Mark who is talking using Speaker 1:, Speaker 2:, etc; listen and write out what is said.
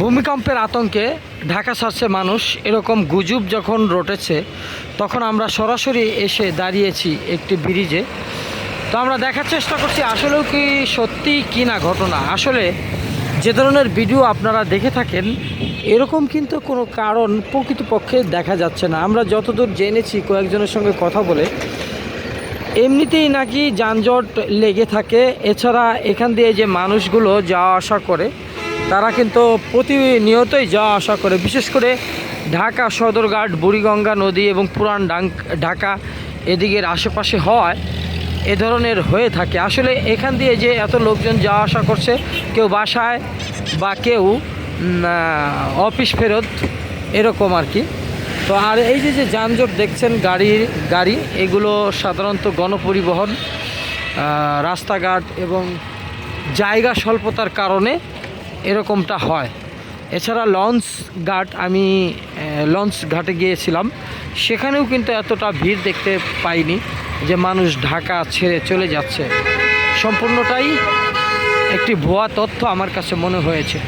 Speaker 1: ভূমিকম্পের আতঙ্কে ঢাকা ছাড়ছে মানুষ এরকম গুজব যখন রটেছে, তখন আমরা সরাসরি এসে দাঁড়িয়েছি একটি ব্রিজে তো আমরা দেখার চেষ্টা করছি, আসলেও কি সত্যি কি না ঘটনা? আসলে যে ধরনের ভিডিও আপনারা দেখে থাকেন, এরকম কিন্তু কোনো কারণ প্রকৃতপক্ষে দেখা যাচ্ছে না। আমরা যতদূর জেনেছি, কয়েকজনের সঙ্গে কথা বলে, এমনিতেই নাকি যানজট লেগে থাকে। এছাড়া এখান দিয়ে যে মানুষগুলো যাওয়া আসা করে তারা কিন্তু প্রতিনিয়তই যাওয়া আসা করে, বিশেষ করে ঢাকা সদরঘাট, বুড়িগঙ্গা নদী এবং পুরান ঢাকা এদিকের আশেপাশে হয় এ ধরনের হয়ে থাকে। আসলে এখান দিয়ে যে এত লোকজন যাওয়া আসা করছে, কেউ বাসায় বা কেউ অফিস ফেরত, এরকম আর কি। তো আর এই যে যে যানজট দেখছেন গাড়ির গাড়ি, এগুলো সাধারণত গণপরিবহন রাস্তাঘাট এবং জায়গা স্বল্পতার কারণে এরকমটা হয়। এছাড়া লঞ্চ ঘাট, আমি লঞ্চ ঘাটে গিয়েছিলাম। সেখানেও কিন্তু এতটা ভিড় দেখতে পাইনি যে মানুষ ঢাকা ছেড়ে চলে যাচ্ছে। সম্পূর্ণটাই একটি ভুয়া তথ্য আমার কাছে মনে হয়েছে।